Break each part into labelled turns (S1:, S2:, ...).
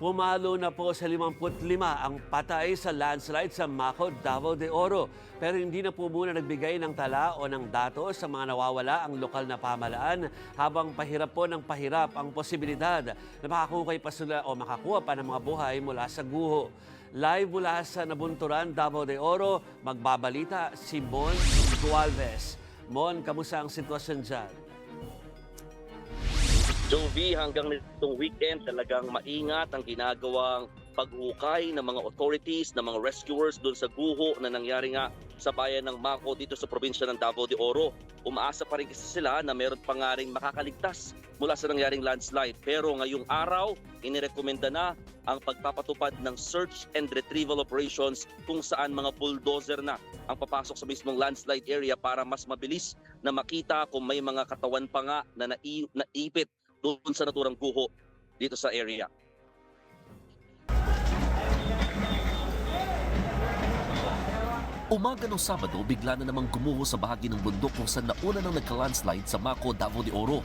S1: Pumalo na po sa 55 ang patay sa landslide sa Maco, Davao de Oro. Pero hindi na po muna nagbigay ng tala o ng datos sa mga nawawala ang lokal na pamalaan habang pahirap po ng pahirap ang posibilidad na makakukay pa sila o makakuha pa ng mga buhay mula sa guho. Live mula sa Nabunturan, Davao de Oro, magbabalita si Mon Gualvez. Mon, kamusta ang sitwasyon dyan?
S2: Jovi, hanggang nitong weekend talagang maingat ang ginagawang paghukay ng mga authorities, ng mga rescuers doon sa guho na nangyari nga sa bayan ng Mako dito sa probinsya ng Davao de Oro. Umaasa pa rin kasi sila na meron pa nga rin makakaligtas mula sa nangyaring landslide. Pero ngayong araw, inirekomenda na ang pagpapatupad ng search and retrieval operations kung saan mga bulldozer na ang papasok sa mismong landslide area para mas mabilis na makita kung may mga katawan pa nga na nai- naipit doon sa naturang guho dito sa area.
S3: Umaga ng Sabado, bigla na namang gumuho sa bahagi ng bundok kung saan nauna nang nagka-landslide sa Mako, Davao de Oro.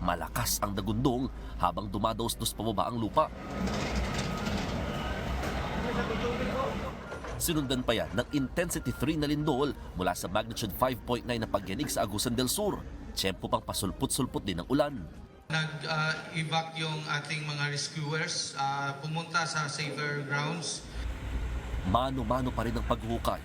S3: Malakas ang dagundong habang dumados-dos pababa ang lupa. Sinundan pa yan ng intensity 3 na lindol mula sa magnitude 5.9 na pagyanig sa Agusan del Sur. Tiyempo pang pasulput-sulput din ng ulan.
S4: Nag-evac yung ating mga rescuers, ah, pumunta sa safer grounds.
S3: Mano-mano pa rin ang paghukay.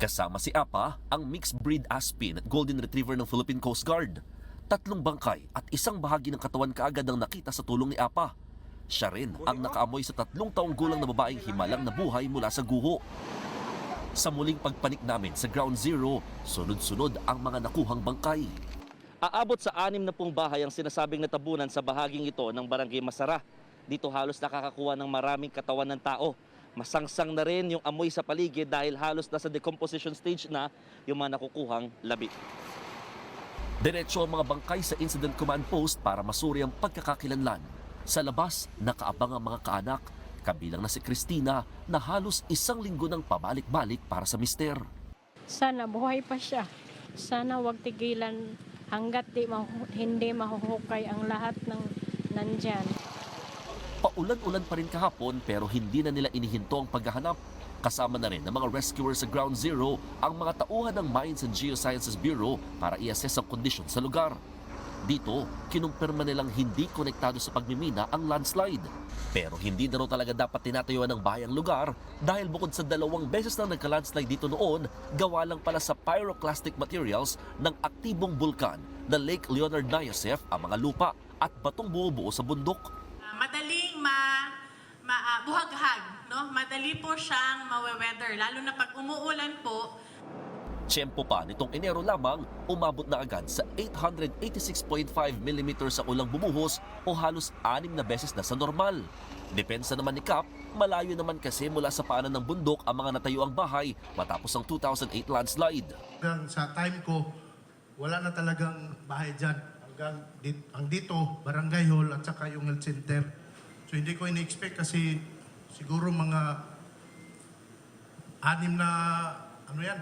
S3: Kasama si Apa, ang mixed breed Aspin at Golden Retriever ng Philippine Coast Guard. Tatlong bangkay at isang bahagi ng katawan kaagad ang nakita sa tulong ni Apa. Siya rin ang nakaamoy sa tatlong taong gulang na babaeng himalang nabuhay mula sa guho. Sa muling pagpanik namin sa Ground Zero, sunod-sunod ang mga nakuhang bangkay.
S2: Aabot sa anim na pong bahay ang sinasabing natabunan sa bahaging ito ng Barangay Masara. Dito halos nakakakuha ng maraming katawan ng tao. Masangsang na rin yung amoy sa paligid dahil halos nasa decomposition stage na yung mga nakukuhang labi.
S3: Diretso ang mga bangkay sa Incident Command Post para masuri ang pagkakakilanlan. Sa labas, nakaabang ang mga kaanak, kabilang na si Christina na halos isang linggo ng pabalik-balik para sa mister.
S5: Sana buhay pa siya. Sana wag tigilan hanggat di mahu- hindi mahuhukay ang lahat ng nandyan.
S3: Paulan-ulan pa rin kahapon pero hindi na nila inihinto ang paghahanap. Kasama na rin ng mga rescuers sa Ground Zero ang mga tauhan ng Mines and Geosciences Bureau para i-assess ang kondisyon sa lugar. Dito, kinumpirma nilang hindi konektado sa pagmimina ang landslide. Pero hindi na talaga dapat tinatayuan ng bayang lugar dahil bukod sa dalawang beses na nagka-landslide dito noon, gawa lang pala sa pyroclastic materials ng aktibong bulkan na Lake Leonard Nayasef ang mga lupa at batong bumubuo sa bundok.
S6: Madaling ma, ma ah, buhaghag, no? Madali po siyang mawe-weather lalo na pag umuulan po.
S3: Tiyempo pa nitong Enero lamang, umabot na agad sa 886.5 mm sa ulang bumuhos o halos anim na beses na sa normal. Depensa naman ni Cap, malayo naman kasi mula sa paanan ng bundok ang mga natayuang bahay matapos ang 2008 landslide.
S4: Sa time ko, wala na talagang bahay dyan. Hanggang dito, ang dito, barangay hall at saka yung health center. So hindi ko in-expect kasi siguro mga anim na, ano yan,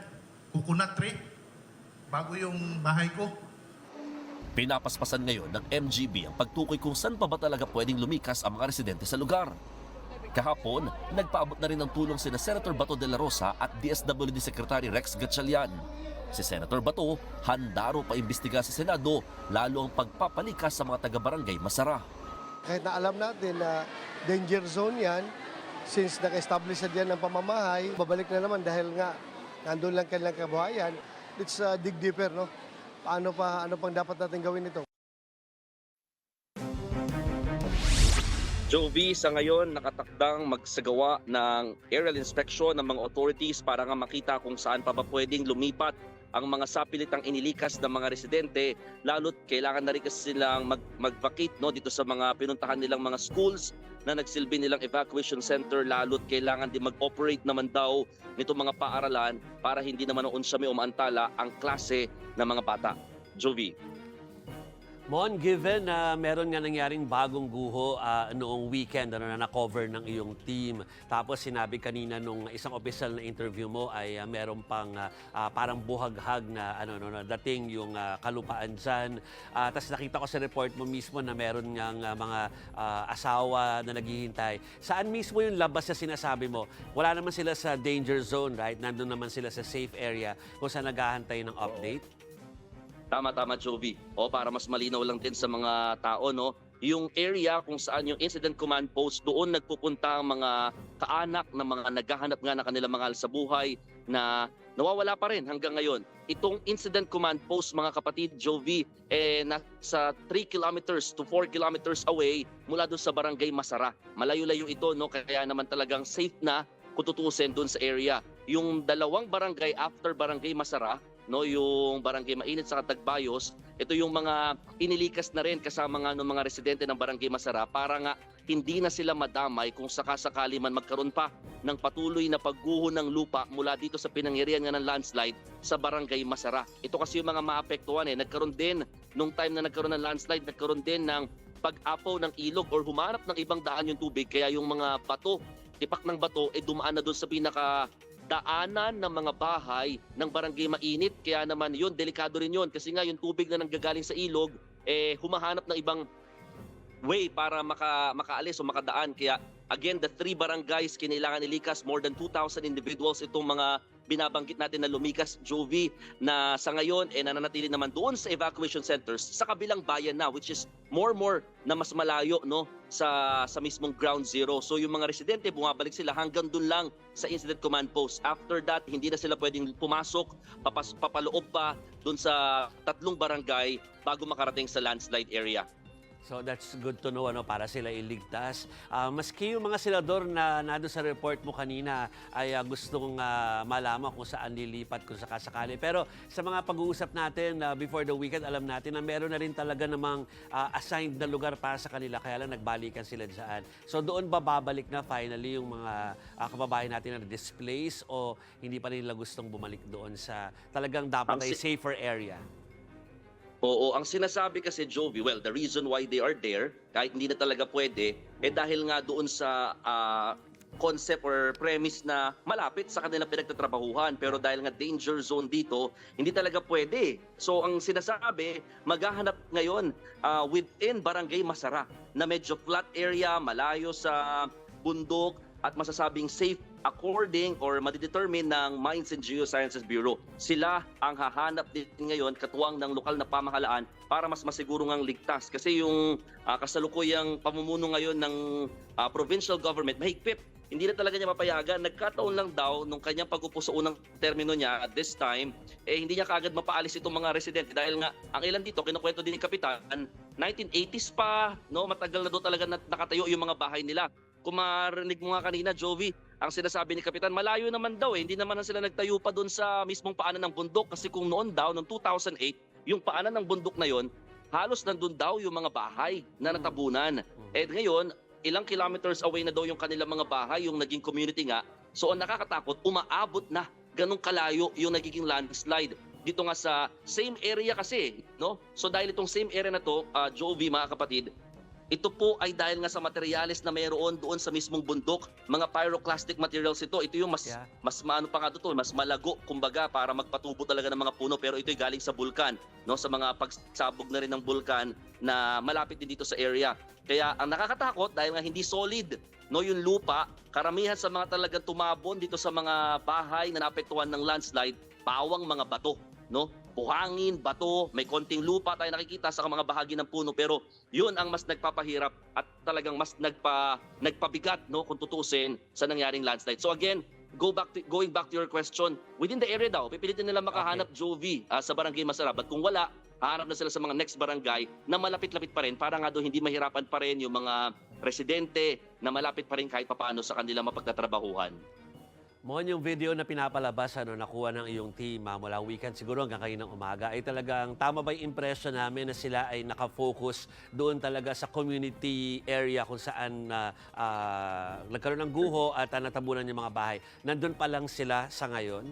S4: coconut tree bago yung bahay ko.
S3: Pinapaspasan ngayon ng MGB ang pagtukoy kung saan pa ba talaga pwedeng lumikas ang mga residente sa lugar. Kahapon, nagpaabot na rin ng tulong sina Senator Bato de la Rosa at DSWD Secretary Rex Gatchalian. Si Senator Bato, handa raw paimbestiga sa Senado lalo ang pagpapalikas sa mga taga-barangay Masara.
S7: Kahit na alam natin na danger zone yan, since naka-establish na diyan ng pamamahay, babalik na naman dahil nga nandun lang kanilang kabuhayan. Let's uh, dig deeper, no? Paano pa, ano pang dapat natin gawin ito?
S2: Jovi, sa ngayon nakatakdang magsagawa ng aerial inspection ng mga authorities para nga makita kung saan pa ba pwedeng lumipat ang mga sapilitang inilikas ng mga residente lalo't kailangan na rin kasi silang mag, mag-vacate no, dito sa mga pinuntahan nilang mga schools na nagsilbi nilang evacuation center lalo't kailangan din mag-operate naman daw nito mga paaralan para hindi naman noon siya may umaantala ang klase ng mga bata. Jovi.
S1: Mon, given na meron nga nangyaring bagong guho ah, noong weekend ano, na na-cover ng iyong team, tapos sinabi kanina nung isang official na interview mo ay ah, meron pang ah, ah, parang buhaghag na ano, no, dating yung ah, kalupaan dyan. Ah, tapos nakita ko sa report mo mismo na meron nga mga ah, asawa na naghihintay. Saan mismo yung labas na sinasabi mo? Wala naman sila sa danger zone, right? Nandun naman sila sa safe area kung saan naghahantay ng update.
S2: Tama tama Jovi. O para mas malinaw lang din sa mga tao no, yung area kung saan yung incident command post doon nagpupunta ang mga kaanak ng mga naghahanap nga ng kanilang mga sa buhay na nawawala pa rin hanggang ngayon. Itong incident command post mga kapatid Jovi eh nasa 3 kilometers to 4 kilometers away mula doon sa barangay Masara. Malayo-layo ito no kaya naman talagang safe na kung tutusin doon sa area. Yung dalawang barangay after barangay Masara no yung barangay Mainit sa Tagbayos ito yung mga inilikas na rin kasama nga ng mga residente ng barangay Masara para nga hindi na sila madamay kung sakasakali man magkaroon pa ng patuloy na pagguho ng lupa mula dito sa pinangyarihan nga ng landslide sa barangay Masara. Ito kasi yung mga maapektuhan eh. Nagkaroon din, nung time na nagkaroon ng landslide, nagkaroon din ng pag-apaw ng ilog or humanap ng ibang daan yung tubig. Kaya yung mga bato, tipak ng bato, eh dumaan na doon sa pinaka daanan ng mga bahay ng barangay mainit. Kaya naman yun, delikado rin yun. Kasi nga yung tubig na nanggagaling sa ilog, eh humahanap ng ibang way para maka, makaalis o makadaan. Kaya again, the three barangays kinailangan ilikas. More than 2,000 individuals itong mga binabanggit natin na lumikas, Jovi, na sa ngayon eh nananatili naman doon sa evacuation centers sa kabilang bayan na which is more more na mas malayo no sa sa mismong ground zero. So yung mga residente bumabalik sila hanggang doon lang sa incident command post. After that, hindi na sila pwedeng pumasok, papas, papaloob pa doon sa tatlong barangay bago makarating sa landslide area.
S1: So that's good to know ano para sila iligtas. Ah, maski yung mga senador na nado sa report mo kanina ay ah, gustong ah, malaman kung saan lilipat kung sakasakali. Pero sa mga pag-uusap natin ah, before the weekend, alam natin na meron na rin talaga namang ah, assigned na lugar para sa kanila kaya lang nagbalikan sila dyan. So doon ba babalik na finally yung mga ah, kababayan natin na displaced o hindi pa nila gustong bumalik doon sa talagang dapat ay safer area?
S2: Oo, ang sinasabi kasi Jovi, well, the reason why they are there, kahit hindi na talaga pwede, eh dahil nga doon sa ah, concept or premise na malapit sa kanilang pinagtatrabahuhan. Pero dahil nga danger zone dito, hindi talaga pwede. So ang sinasabi, maghahanap ngayon ah, within Barangay Masara na medyo flat area, malayo sa bundok at masasabing safe according or madidetermine ng Mines and Geosciences Bureau. Sila ang hahanap din ngayon katuwang ng lokal na pamahalaan para mas masiguro ngang ligtas. Kasi yung ah, kasalukuyang pamumuno ngayon ng ah, provincial government mahigpit. Hindi na talaga niya mapayagan. Nagkataon lang daw nung kanyang pag-upo sa unang termino niya at this time, eh hindi niya kaagad mapaalis itong mga residente dahil nga ang ilan dito, kinukwento din ni Kapitan, 1980s pa, no, matagal na daw talaga na- nakatayo yung mga bahay nila. Kung mo nga kanina, Jovi, ang sinasabi ni Kapitan, malayo naman daw eh. Hindi naman na sila nagtayo pa doon sa mismong paanan ng bundok kasi kung noon daw, noong 2008, yung paanan ng bundok na yon, halos nandun daw yung mga bahay na natabunan. Eh ngayon, ilang kilometers away na daw yung kanilang mga bahay, yung naging community nga. So ang nakakatakot, umaabot na ganong kalayo yung nagiging landslide. Dito nga sa same area kasi, no? So dahil itong same area na to, uh, Jovi mga kapatid, ito po ay dahil nga sa materyales na mayroon doon sa mismong bundok, mga pyroclastic materials ito. Ito yung mas
S1: Yeah.
S2: mas maano pa nga to, mas malago kumbaga para magpatubo talaga ng mga puno pero ito'y galing sa bulkan, no? Sa mga pagsabog na rin ng bulkan na malapit din dito sa area. Kaya ang nakakatakot dahil nga hindi solid no yung lupa, karamihan sa mga talagang tumabon dito sa mga bahay na naapektuhan ng landslide, pawang mga bato, no? Buhangin, bato, may konting lupa tayo nakikita sa mga bahagi ng puno pero yun ang mas nagpapahirap at talagang mas nagpa nagpabigat no kung tutusin sa nangyaring landslide. So again, go back to, going back to your question, within the area daw, pipilitin nila makahanap Jovi ah, sa barangay Masarap. At kung wala, hahanap na sila sa mga next barangay na malapit-lapit pa rin para nga doon hindi mahirapan pa rin yung mga residente na malapit pa rin kahit papaano sa kanila mapagtatrabahuhan.
S1: Mon, yung video na pinapalabas, ano, nakuha ng iyong team ah, mula weekend siguro hanggang kayo ng umaga, ay talagang tama ba yung impression namin na sila ay nakafocus doon talaga sa community area kung saan na ah, nagkaroon ng guho at ah, natabunan yung mga bahay. Nandun pa lang sila sa ngayon?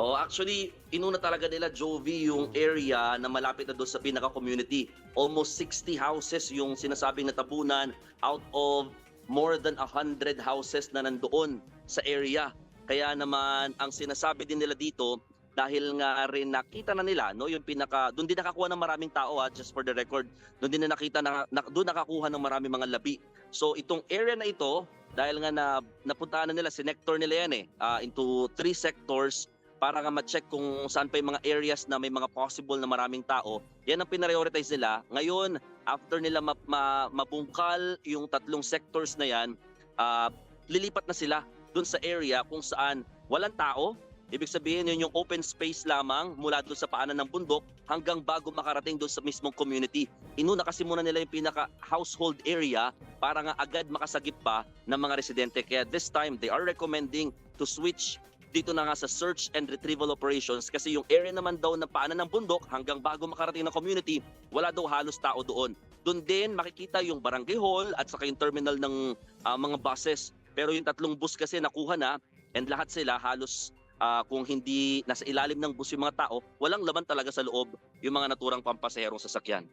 S2: Oh, actually, inuna talaga nila Jovi yung area na malapit na doon sa pinaka-community. Almost 60 houses yung sinasabing natabunan out of more than 100 houses na nandoon sa area. Kaya naman ang sinasabi din nila dito dahil nga rin nakita na nila no yung pinaka doon din nakakuha ng maraming tao ha, just for the record doon din na nakita na, na doon nakakuha ng maraming mga labi so itong area na ito dahil nga na napuntahan na nila sinector nila yan eh ah, into three sectors para nga ma-check kung saan pa yung mga areas na may mga possible na maraming tao. Yan ang pinarioritize nila. Ngayon, after nila ma- ma- mabungkal yung tatlong sectors na yan, ah, lilipat na sila dun sa area kung saan walang tao. Ibig sabihin yun yung open space lamang mula doon sa paanan ng bundok hanggang bago makarating doon sa mismong community. Inuna kasi muna nila yung pinaka household area para nga agad makasagip pa ng mga residente. Kaya this time, they are recommending to switch dito na nga sa search and retrieval operations kasi yung area naman daw na paanan ng bundok hanggang bago makarating ng community, wala daw halos tao doon. Doon din makikita yung barangay hall at saka yung terminal ng ah, mga buses. Pero yung tatlong bus kasi nakuha na and lahat sila halos ah, kung hindi nasa ilalim ng bus yung mga tao, walang laman talaga sa loob yung mga naturang pampasaherong sasakyan.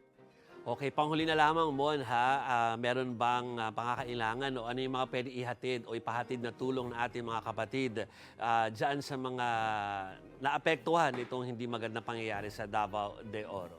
S1: Okay, panghuli na lamang, Mon, ha? Ah, meron bang ah, pangakailangan o ano yung mga pwede ihatid o ipahatid na tulong ng ating mga kapatid ah, dyan sa mga naapektuhan itong hindi magandang pangyayari sa Davao de Oro?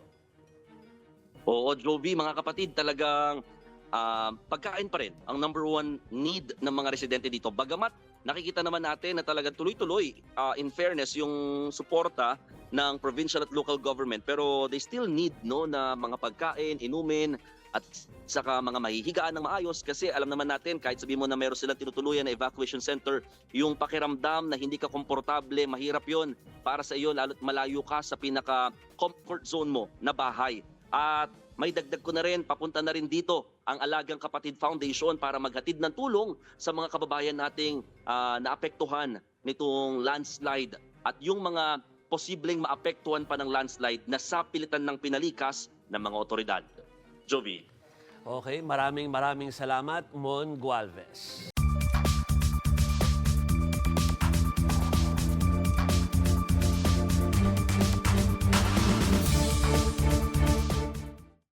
S2: Oo, Jovi, mga kapatid, talagang ah, pagkain pa rin ang number one need ng mga residente dito. Bagamat nakikita naman natin na talagang tuloy-tuloy, ah, in fairness, yung suporta ng provincial at local government. Pero they still need no, na mga pagkain, inumin, at saka mga mahihigaan ng maayos kasi alam naman natin kahit sabi mo na meron silang tinutuluyan na evacuation center, yung pakiramdam na hindi ka komportable, mahirap yon para sa iyo lalo't malayo ka sa pinaka comfort zone mo na bahay. At may dagdag ko na rin, papunta na rin dito ang Alagang Kapatid Foundation para maghatid ng tulong sa mga kababayan nating ah, naapektuhan nitong landslide at yung mga posibleng maapektuhan pa ng landslide na sa pilitan ng pinalikas ng mga otoridad. Jovi.
S1: Okay, maraming maraming salamat, Mon Gualvez.